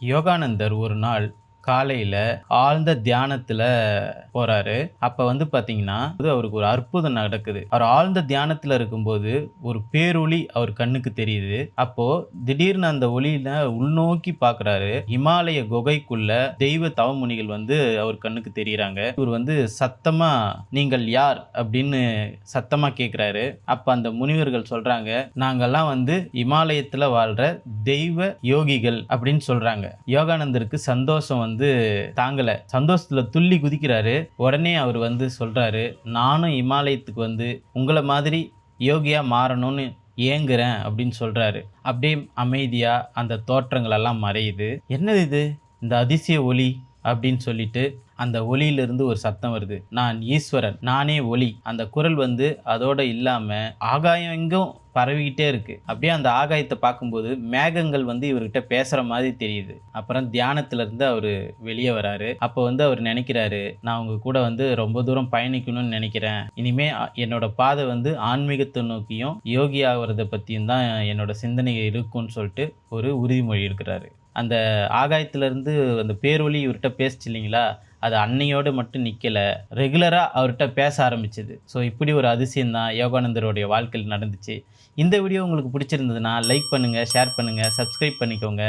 யோகானந்தர் ஒரு நாள் காலையில் ஆழ்ந்த தியானத்தில் போகிறாரு அப்போ வந்து பார்த்தீங்கன்னா அது அவருக்கு ஒரு அற்புதம் நடக்குது. அவர் ஆழ்ந்த தியானத்தில் இருக்கும்போது ஒரு பேரொளி அவர் கண்ணுக்கு தெரியுது. அப்போது திடீர்னு அந்த ஒளியில உள்நோக்கி பார்க்குறாரு இமாலய குகைக்குள்ள தெய்வ தவமுனிகள் வந்து அவர் கண்ணுக்கு தெரியுறாங்க. இவர் வந்து சத்தமாக நீங்கள் யார்? அப்படின்னு சத்தமாக கேட்குறாரு அப்போ அந்த முனிவர்கள் சொல்கிறாங்க நாங்கெல்லாம் வந்து இமாலயத்தில் வாழ்கிற தெய்வ யோகிகள் அப்படின்னு சொல்கிறாங்க யோகானந்தருக்கு சந்தோஷம் வந்து வந்து தாங்கலை. சந்தோஷத்தில் துள்ளி குதிக்கிறாரு. உடனே அவர் வந்து சொல்கிறாரு நானும் இமாலயத்துக்கு வந்து உங்களை மாதிரி யோகியாக மாறணும்னு ஏங்குறேன் அப்படின்னு சொல்கிறாரு அப்படியே அமைதியாக அந்த தோற்றங்களெல்லாம் மறையுது. என்னது இது? இந்த அதிசய ஒளி அப்படின்னு சொல்லிட்டு அந்த ஒளியிலிருந்து ஒரு சத்தம் வருது. நான் ஈஸ்வரன் நானே ஒளி. அந்த குரல் வந்து அதோட இல்லாமல் ஆகாயம் எங்கும் பரவிக்கிட்டே இருக்கு. அப்படியே அந்த ஆகாயத்தை பார்க்கும்போது மேகங்கள் வந்து இவர்கிட்ட பேசுகிற மாதிரி தெரியுது. அப்புறம் தியானத்துல இருந்து அவர் வெளியே வராரு. அப்போ வந்து அவர் நினைக்கிறாரு நான் உங்க கூட வந்து ரொம்ப தூரம் பயணிக்கணும்னு நினைக்கிறேன். இனிமே என்னோட பாதை வந்து ஆன்மீகத்தை நோக்கியும் யோகி ஆகிறத பற்றியும் தான் என்னோட சிந்தனை இருக்கும்னு சொல்லிட்டு ஒரு உறுதிமொழி இருக்கிறாரு அந்த ஆகாயத்திலேருந்து அந்த பேரொளி இவர்கிட்ட பேசிச்சு இல்லைங்களா? அது அன்னையோடு மட்டும் நிற்கலை ரெகுலராக அவர்கிட்ட பேச ஆரம்பிச்சது. ஸோ இப்படி ஒரு அதிசயம் தான் யோகானந்தருடைய வாழ்க்கையில் நடந்துச்சு. இந்த வீடியோ உங்களுக்கு பிடிச்சிருந்ததுன்னா லைக் பண்ணுங்கள் ஷேர் பண்ணுங்கள் சப்ஸ்கிரைப் பண்ணிக்கோங்க.